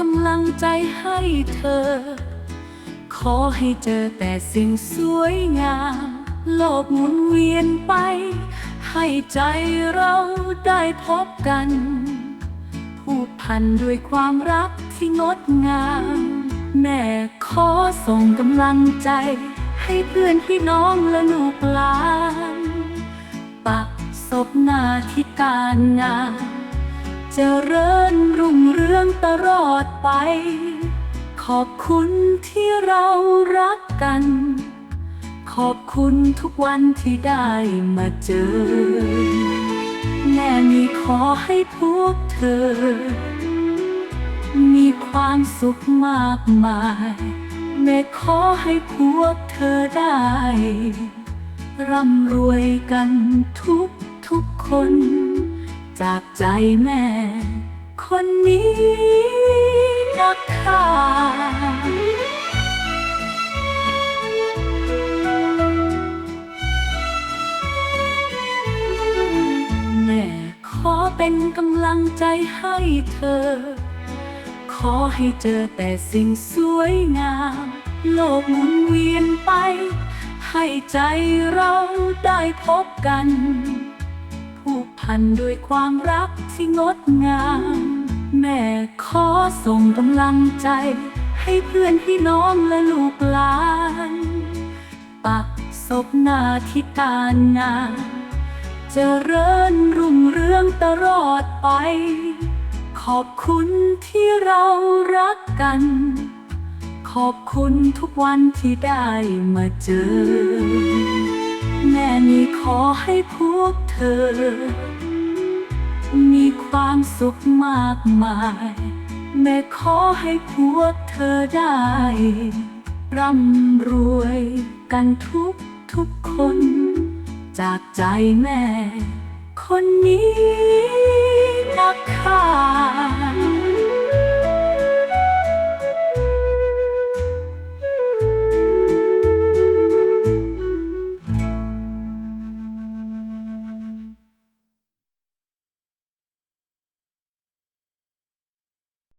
กำลังใจให้เธอ ขอให้เจอแต่สิ่งสวยงาม โลกหมุนเวียนไป ให้ใจเราได้พบกัน ผูกพันด้วยความรักที่งดงาม แม่ขอส่งกำลังใจ ให้เพื่อนพี่น้องและลูกหลานปักศพหน้าที่การงาน เจริญรุ่งเรืองตลอดไป ขอบคุณที่เรารักกัน ขอบคุณทุกวันที่ได้มาเจอ แม่มีขอให้พวกเธอ มีความสุขมากมาย แม่ขอให้พวกเธอได้ร่ำรวยกันทุกทุกคน จากใจแม่ คนนี้นะคะแม่ขอเป็นกำลังใจให้เธอ ขอให้เจอแต่สิ่งสวยงาม โลกหมุนเวียนไป ให้ใจเราได้พบกัน พันด้วยความรักที่งดงาม แม่ขอส่งกำลังใจ ให้เพื่อนพี่น้องและลูกหลาน ปักศพหน้าที่การงานจเจริญรุ่งเรืองตลอดไป ขอบคุณที่เรารักกัน ขอบคุณทุกวันที่ได้มาเจอ แม่มีขอให้พวก ธอ มีความสุขมากมาย แม่ขอให้พวกเธอได้ ร่ำรวยกันทุกทุกคน จากใจแม่ คนนี้นะคะ